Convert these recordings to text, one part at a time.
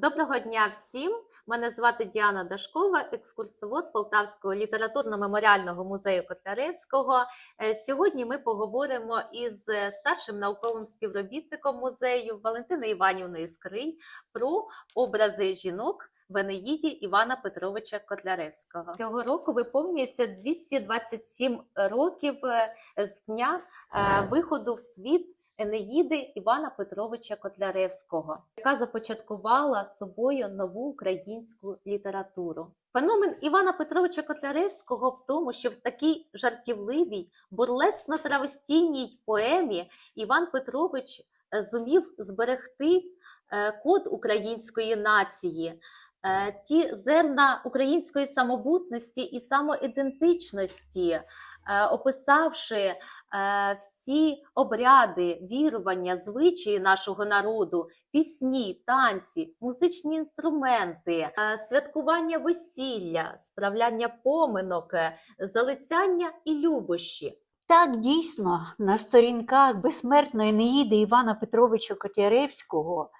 Доброго дня всім! Мене звати Діана Дашкова, екскурсовод Полтавського літературно-меморіального музею Котляревського. Е, Сьогодні ми поговоримо із е, старшим науковим співробітником музею Валентиною Іванівною Скрий про образи жінок в Енеїді Івана Петровича Котляревського. Цього року виповнюється 227 років е, з дня виходу в світ. Енеїди Івана Петровича Котляревського, яка започаткувала собою нову українську літературу. Феномен Івана Петровича Котляревського в тому, що в такій жартівливій, бурлескно-травестійній поемі Іван Петрович е, зумів зберегти е, код української нації, ті зерна української самобутності і самоідентичності, е, описавши е, всі обряди, вірування, звичаї нашого народу, пісні, танці, музичні інструменти, е, святкування весілля, справляння поминок, е, залицяння і любощі. Так, дійсно, на сторінках безсмертної Неїди Івана Петровича Котляревського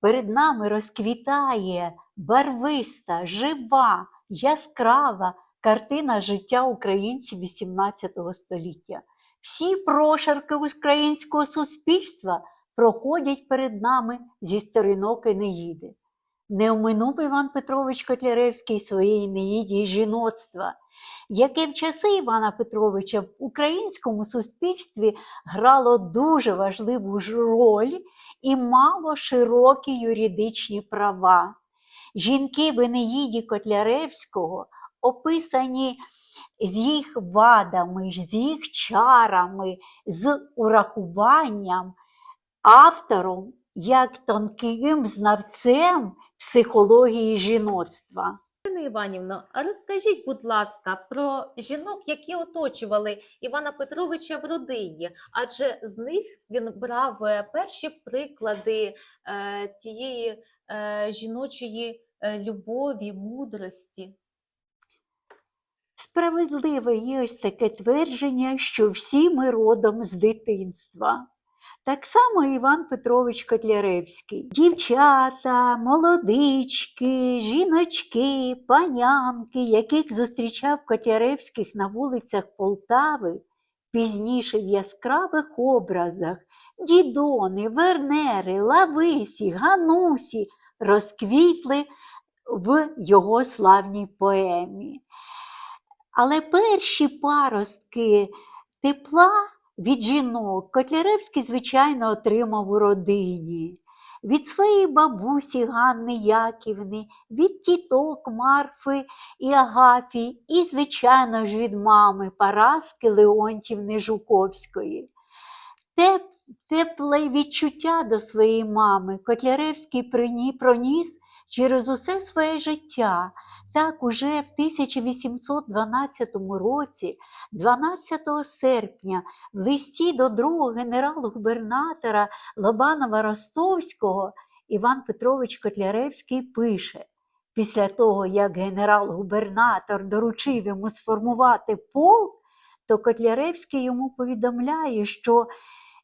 перед нами розквітає барвиста, жива, яскрава картина життя українців XVIII століття. Всі прошарки українського суспільства проходять перед нами зі сторінок Енеїди. Не оминув Іван Петрович Котляревський своєї Неїді й жіноцтва, яке в часи Івана Петровича в українському суспільстві грало дуже важливу роль і мало широкі юридичні права. Жінки в Енеїді Котляревського описані з їх вадами, з їх чарами, з урахуванням автором як тонким знавцем психології жіноцтва. Ірина Іванівно, розкажіть, будь ласка, про жінок, які оточували Івана Петровича в родині, адже з них він брав е, перші приклади е, тієї е, жіночої е, любові, мудрості. Справедливе є ось таке твердження, що всі ми родом з дитинства. Так само Іван Петрович Котляревський. Дівчата, молодички, жіночки, панянки, яких зустрічав Котляревських на вулицях Полтави, пізніше в яскравих образах дідони, вернери, лависі, ганусі розквітли в його славній поемі. Але перші паростки тепла від жінок Котляревський, звичайно, отримав у родині. Від своєї бабусі Ганни Яківни, від тіток Марфи і Агафії, і, звичайно ж, від мами Параски Леонтівни Жуковської. Теп, тепле відчуття до своєї мами Котляревський проніс через усе своє життя. Так, уже в 1812 році, 12 серпня, в листі до другого генерал-губернатора Лобанова Ростовського Іван Петрович Котляревський пише: після того, як генерал-губернатор доручив йому сформувати полк, то Котляревський йому повідомляє, що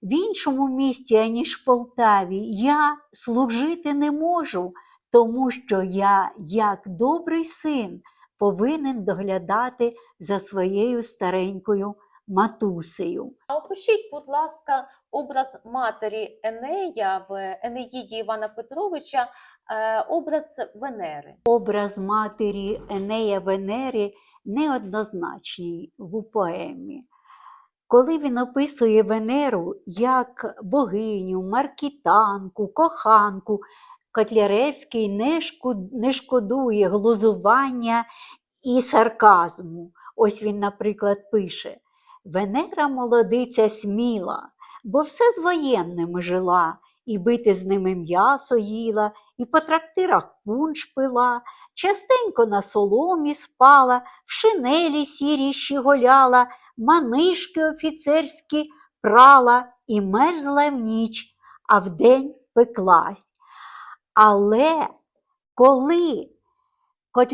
в іншому місті, аніж Полтаві, я служити не можу тому що я, як добрий син, повинен доглядати за своєю старенькою матусею. А опишіть, будь ласка, образ матері Енея в Енеїді Івана Петровича, е, образ Венери. Образ матері Енея Венери неоднозначний в поемі. Коли він описує Венеру як богиню, маркітанку, коханку, Котляревський не, шкодує глузування і сарказму. Ось він, наприклад, пише: Венера молодиця сміла, бо все з воєнними жила, і бити з ними м'ясо їла, і по трактирах пунш пила, частенько на соломі спала, в шинелі сірій щеголяла, манишки офіцерські прала і мерзла в ніч, а вдень пеклась. Але коли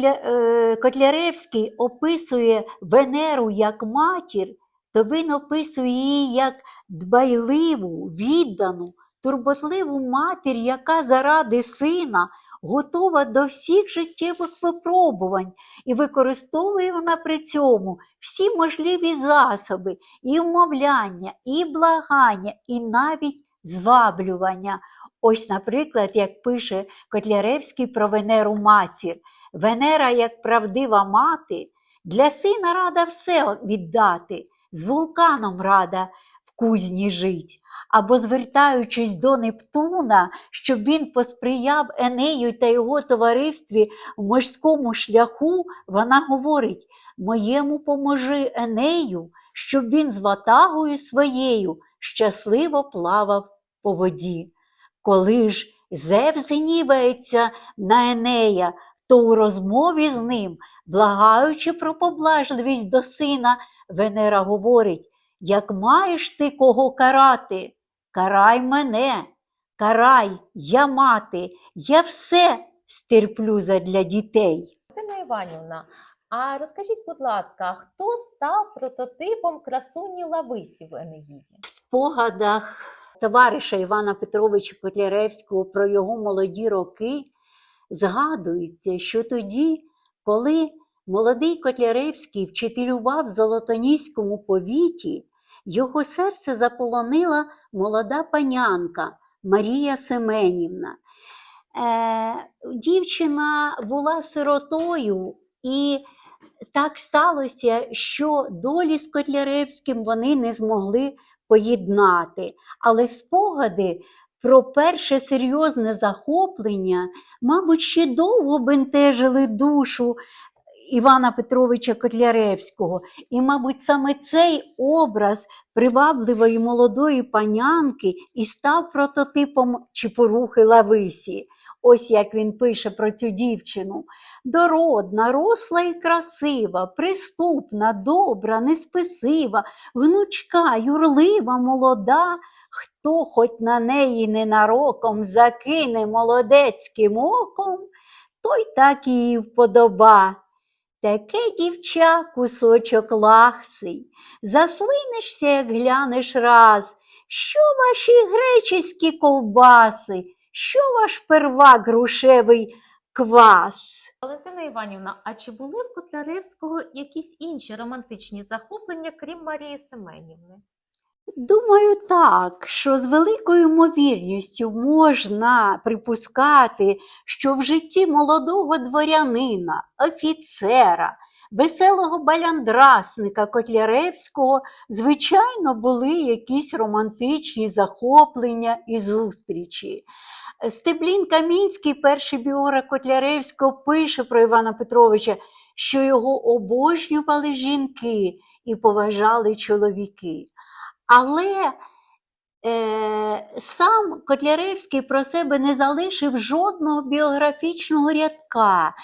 е, Котляревський описує Венеру як матір, то він описує її як дбайливу, віддану, турботливу матір, яка заради сина готова до всіх життєвих випробувань, і використовує вона при цьому всі можливі засоби, і вмовляння, і благання, і навіть зваблювання. Ось, наприклад, як пише Котляревський про Венеру матір. Венера, як правдива мати, для сина рада все віддати, з вулканом рада в кузні жить. Або звертаючись до Нептуна, щоб він посприяв Енею та його товаристві в морському шляху, вона говорить: Моєму поможи Енею, щоб він з ватагою своєю щасливо плавав по воді. Коли ж Зевс гнівається на Енея, то у розмові з ним, благаючи про поблажливість до сина, Венера говорить: як маєш ти кого карати, карай мене, карай, я мати, я все стерплю задля дітей. Валентина Іванівна, а розкажіть, будь ласка, хто став прототипом красуні Лависі в Енеїді? В спогадах товариша Івана Петровича Котляревського про його молоді роки згадується, що тоді, коли молодий Котляревський вчителював в Золотоніському повіті, його серце заполонила молода панянка Марія Семенівна. Е, дівчина була сиротою, і так сталося, що долі з Котляревським вони не змогли поєднати. Але спогади про перше серйозне захоплення, мабуть, ще довго бентежили душу Івана Петровича Котляревського. І, мабуть, саме цей образ привабливої молодої панянки і став прототипом Чепорухи Лависі. Ось як він пише про цю дівчину. Дородна, росла і красива, приступна, добра, неспесива, гнучка, юрлива, молода. Хто хоч на неї ненароком закине молодецьким оком, той так її вподоба. Таке дівча кусочок лахсий, заслинешся, як глянеш раз. Що ваші гречеські ковбаси, що ваш первак грушевий квас? Валентина Іванівна, а чи були в Котляревського якісь інші романтичні захоплення, крім Марії Семенівни? Думаю, так, що з великою ймовірністю можна припускати, що в житті молодого дворянина, офіцера, веселого баляндрасника Котляревського, звичайно, були якісь романтичні захоплення і зустрічі. Стеблін Камінський, перший біограф Котляревського, пише про Івана Петровича, що його обожнювали жінки і поважали чоловіки. Але сам Котляревський про себе не залишив жодного біографічного рядка.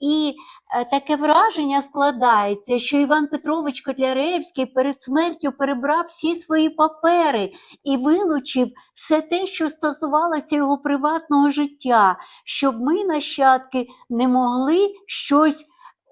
І е, таке враження складається, що Іван Петрович Котляревський перед смертю перебрав всі свої папери і вилучив все те, що стосувалося його приватного життя, щоб ми, нащадки, не могли щось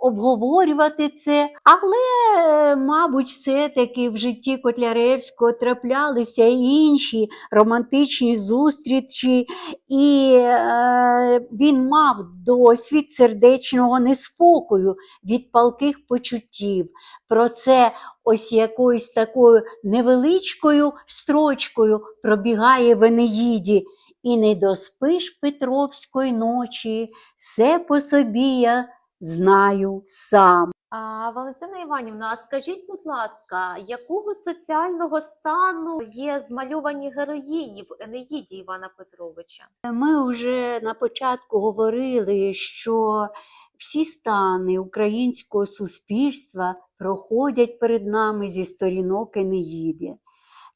обговорювати це. Але, мабуть, все-таки в житті Котляревського траплялися інші романтичні зустрічі, і е, він мав досвід сердечного неспокою від палких почуттів. Про це ось якоюсь такою невеличкою строчкою пробігає в Енеїді. І не доспиш Петровської ночі, все по собі я знаю сам. А Валентина Іванівна, а скажіть, будь ласка, якого соціального стану є змальовані героїні в Енеїді Івана Петровича? Ми вже на початку говорили, що всі стани українського суспільства проходять перед нами зі сторінок Енеїди.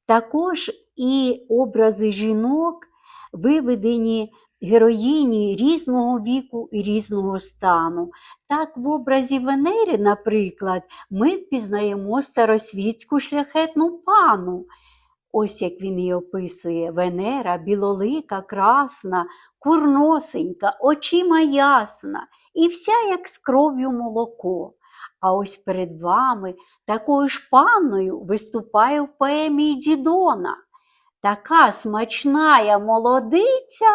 Також і образи жінок виведені героїні різного віку і різного стану. Так, в образі Венери, наприклад, ми впізнаємо старосвітську шляхетну пану. Ось як він її описує: Венера, білолика, красна, курносенька, очима ясна, і вся як з кров'ю молоко. А ось перед вами такою ж панною виступає в поемії Дідона. Така смачная молодиця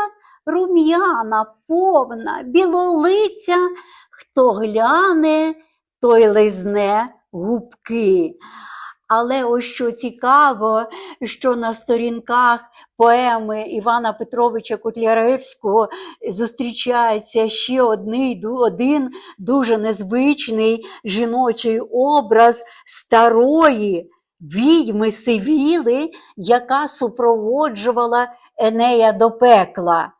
рум'яна, повна, білолиця, хто гляне, той лизне губки. Але ось що цікаво, що на сторінках поеми Івана Петровича Котляревського зустрічається ще одний, один дуже незвичний жіночий образ старої відьми Сивіли, яка супроводжувала Енея до пекла.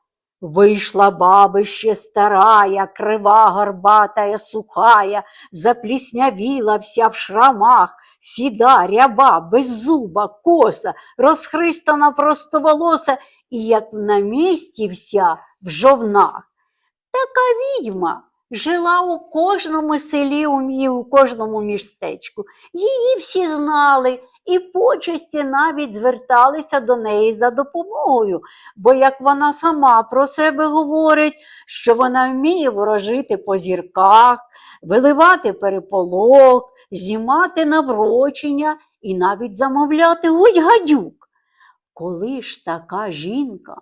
Вийшла бабище старая, крива, горбатая, сухая, запліснявіла вся в шрамах, сіда, ряба, беззуба, коса, розхристана простоволоса і як на місці вся в жовнах. Така відьма жила у кожному селі у кожному містечку. Її всі знали і почесті навіть зверталися до неї за допомогою, бо як вона сама про себе говорить, що вона вміє ворожити по зірках, виливати переполох, знімати наврочення і навіть замовляти гудь гадюк. Коли ж така жінка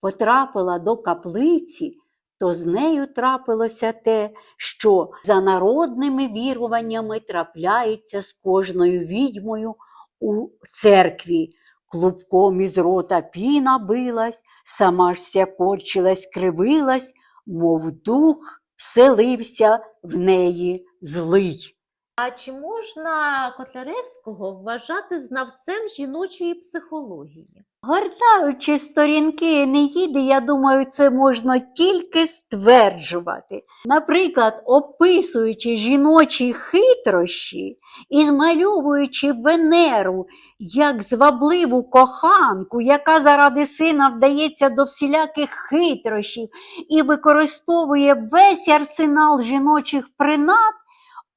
потрапила до каплиці, то з нею трапилося те, що за народними віруваннями трапляється з кожною відьмою у церкві. Клубком із рота піна билась, сама ж вся корчилась, кривилась, мов дух вселився в неї злий. А чи можна Котляревського вважати знавцем жіночої психології? Гортаючи сторінки Енеїди, я думаю, це можна тільки стверджувати. Наприклад, описуючи жіночі хитрощі і змальовуючи Венеру як звабливу коханку, яка заради сина вдається до всіляких хитрощів і використовує весь арсенал жіночих принад,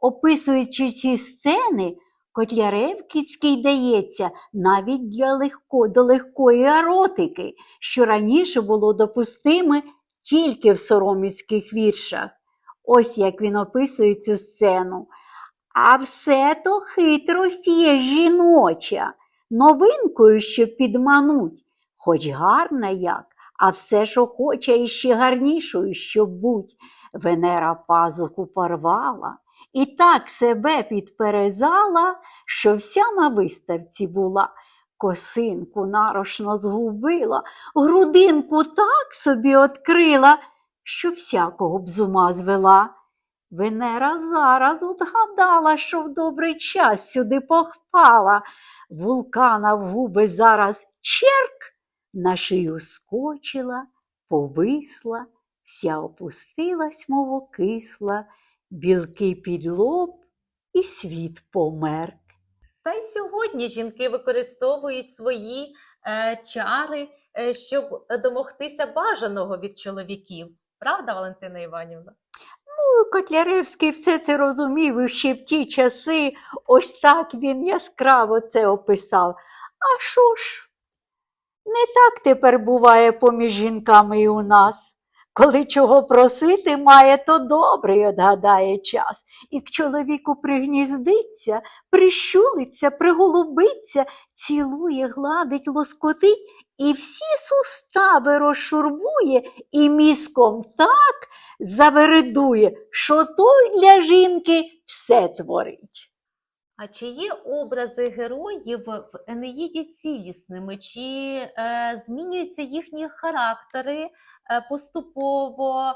описуючи ці сцени, Котляревківський дається навіть для легко, до легкої еротики, що раніше було допустиме тільки в сороміцьких віршах. Ось як він описує цю сцену. А все то хитрость є жіноча, новинкою, щоб підмануть, хоч гарна як, а все ж охоче іще гарнішою, щоб будь. Венера пазуху порвала і так себе підперезала, що вся на виставці була. Косинку нарошно згубила, грудинку так собі открила, що всякого б з ума звела. Венера зараз отгадала, що в добрий час сюди похпала. Вулкана в губи зараз черк, на шию скочила, повисла, вся опустилась, мов окисла, білки під лоб і світ померк. Та й сьогодні жінки використовують свої е, чари, е, щоб домогтися бажаного від чоловіків. Правда, Валентина Іванівна? Ну, Котляревський все це розумів і ще в ті часи, ось так він яскраво це описав. А що ж? Не так тепер буває поміж жінками і у нас. Коли чого просити має, то добрий одгадає час. І к чоловіку пригніздиться, прищулиться, приголубиться, цілує, гладить, лоскотить і всі сустави розшурбує і мізком так завередує, що той для жінки все творить. А чи є образи героїв в Енеїді цілісними? Чи е, змінюються їхні характери е, поступово,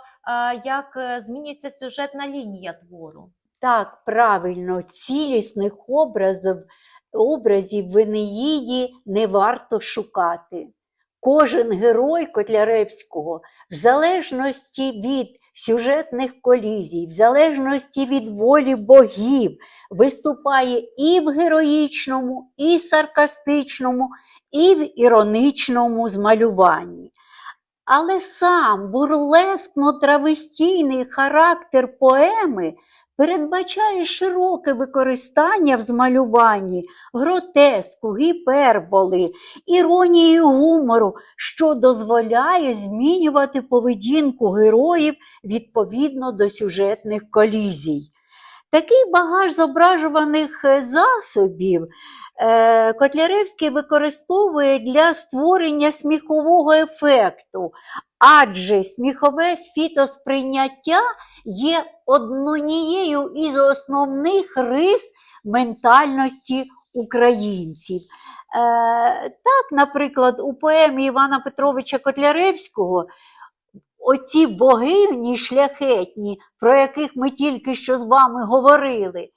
як е, змінюється сюжетна лінія твору? Так, правильно, цілісних образів, образів в Енеїді не варто шукати. Кожен герой Котляревського, в залежності від сюжетних колізій, в залежності від волі богів, виступає і в героїчному, і саркастичному, і в іроничному змалюванні. Але сам бурлескно-травестійний характер поеми передбачає широке використання в змалюванні гротеску, гіперболи, іронії гумору, що дозволяє змінювати поведінку героїв відповідно до сюжетних колізій. Такий багаж зображуваних е, засобів е, Котляревський використовує для створення сміхового ефекту, адже сміхове світосприйняття є однією із основних рис ментальності українців. Е, так, наприклад, у поемі Івана Петровича Котляревського оці богині шляхетні, про яких ми тільки що з вами говорили,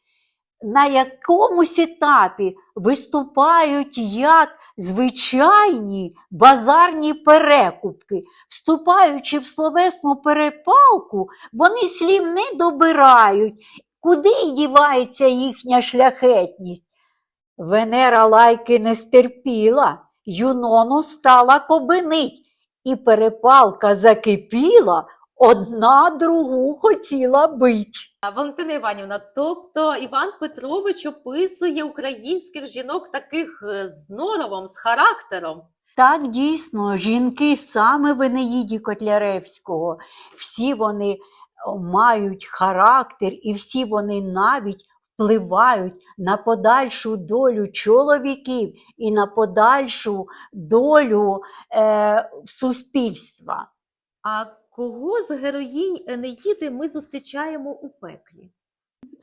на якомусь етапі виступають як звичайні базарні перекупки. Вступаючи в словесну перепалку, вони слів не добирають, куди й дівається їхня шляхетність. Венера лайки не стерпіла, Юнону стала кобинить, і перепалка закипіла, одна другу хотіла бить. Валентина Іванівна, тобто Іван Петрович описує українських жінок таких е, з норовом, з характером. Так, дійсно, жінки саме в Енеїді Котляревського, всі вони мають характер і всі вони навіть впливають на подальшу долю чоловіків і на подальшу долю е, суспільства. А кого з героїнь Енеїди ми зустрічаємо у пеклі?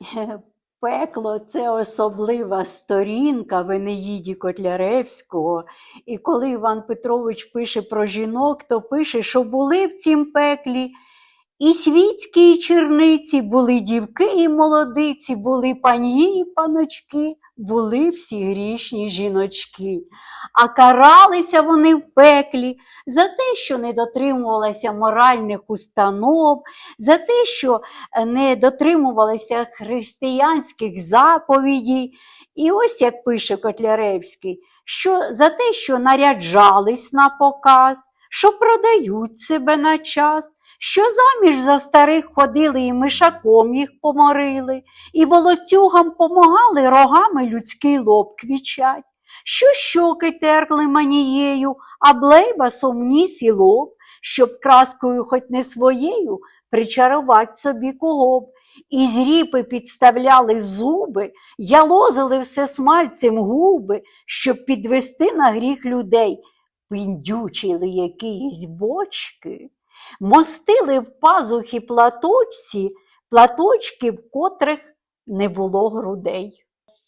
Пекло це особлива сторінка в Енеїді Котляревського. І коли Іван Петрович пише про жінок, то пише, що були в цім пеклі і світські, і черниці, були дівки і молодиці, були панії і паночки, були всі грішні жіночки. А каралися вони в пеклі за те, що не дотримувалися моральних установ, за те, що не дотримувалися християнських заповідей. І ось як пише Котляревський, що за те, що наряджались на показ, що продають себе на час, що заміж за старих ходили і мишаком їх поморили, і волоцюгам помагали рогами людський лоб квічать, що щоки терли манією, а блейбасом ніс і лоб, щоб краскою хоч не своєю причарувати собі кого б. І з ріпи підставляли зуби, ялозили все смальцем губи, щоб підвести на гріх людей, піндючили якісь бочки, мостили в пазухи платочці, платочки, в котрих не було грудей.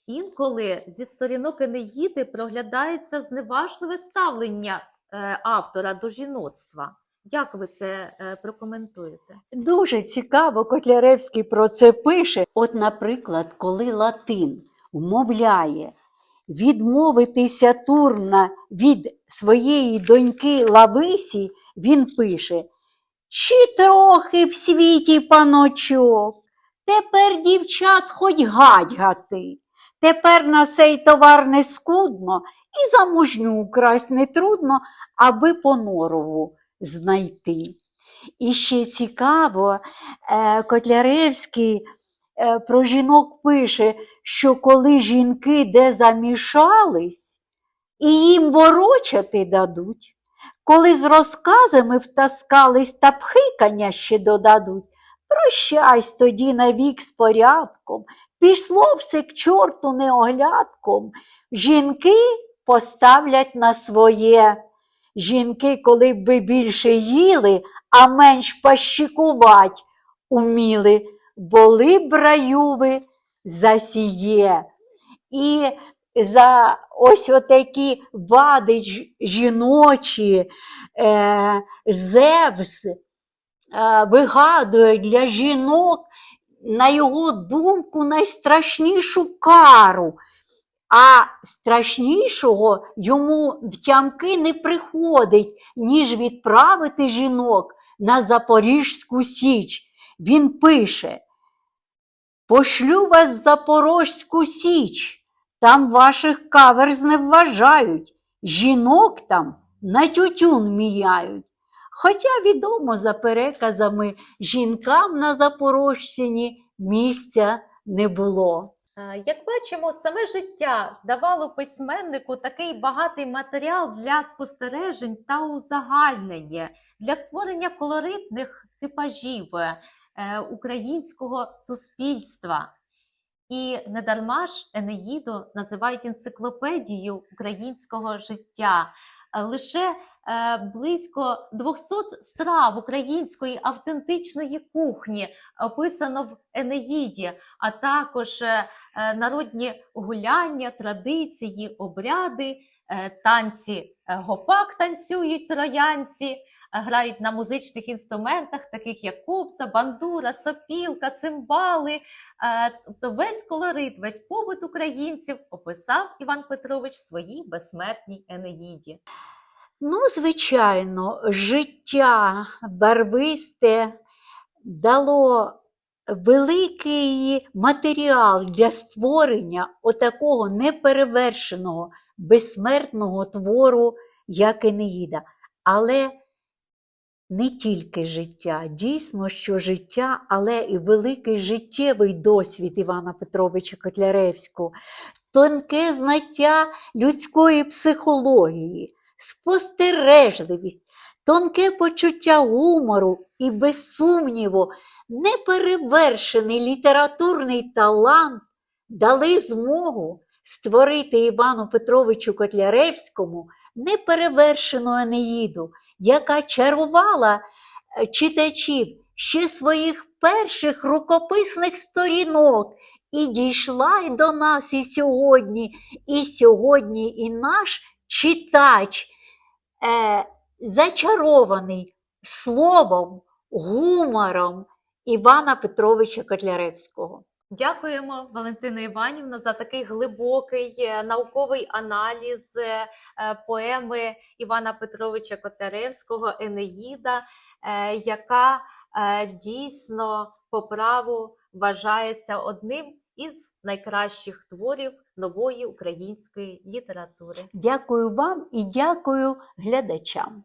Інколи зі сторінок Енеїди проглядається зневажливе ставлення е, автора до жіноцтва. Як ви це е, прокоментуєте? Дуже цікаво, Котляревський про це пише. От, наприклад, коли Латин вмовляє відмовитися Турна від своєї доньки Лависі, він пише: Чи трохи в світі паночок, тепер дівчат хоч гадьгати, тепер на сей товар не скудно і замужню украсть не трудно, аби по норову знайти. І ще цікаво, е, Котляревський е, про жінок пише, що коли жінки де замішались, і їм ворочати дадуть, коли з розказами втаскались та пхикання ще додадуть, прощайсь тоді навік з порядком, пішло все к чорту неоглядком, жінки поставлять на своє. Жінки, коли б ви більше їли, а менш пащикувать уміли, були б раюви засіє. І за ось отакі вади жіночі е, Зевс е, вигадує для жінок, на його думку, найстрашнішу кару. А страшнішого йому в тямки не приходить, ніж відправити жінок на Запорізьку Січ. Він пише: Пошлю вас Запорозьку Січ, там ваших каверз не вважають, жінок там на тютюн міяють. Хоча відомо за переказами, жінкам на Запорожщині місця не було. Як бачимо, саме життя давало письменнику такий багатий матеріал для спостережень та узагальнення, для створення колоритних типажів е, українського суспільства. І недарма ж Енеїду називають енциклопедією українського життя. Е, Лише е, близько 200 страв української автентичної кухні описано в Енеїді, а також е, народні гуляння, традиції, обряди, танці гопак танцюють троянці, грають на музичних інструментах, таких як кобза, бандура, сопілка, цимбали. Е, Тобто весь колорит, весь побут українців описав Іван Петрович в своїй безсмертній Енеїді. Ну, звичайно, життя барвисте дало великий матеріал для створення отакого неперевершеного безсмертного твору, як Енеїда. Але не тільки життя, дійсно, що життя, але і великий життєвий досвід Івана Петровича Котляревського, тонке знаття людської психології, спостережливість, тонке почуття гумору і, без сумніву, неперевершений літературний талант дали змогу створити Івану Петровичу Котляревському неперевершену Енеїду, яка чарувала е, читачів ще своїх перших рукописних сторінок і дійшла й до нас і сьогодні, і сьогодні і наш читач е, зачарований словом, гумором Івана Петровича Котляревського. Дякуємо, Валентина Іванівна, за такий глибокий е, науковий аналіз е, е, поеми Івана Петровича Котляревського Енеїда, яка дійсно по праву вважається одним із найкращих творів нової української літератури. Дякую вам і дякую глядачам.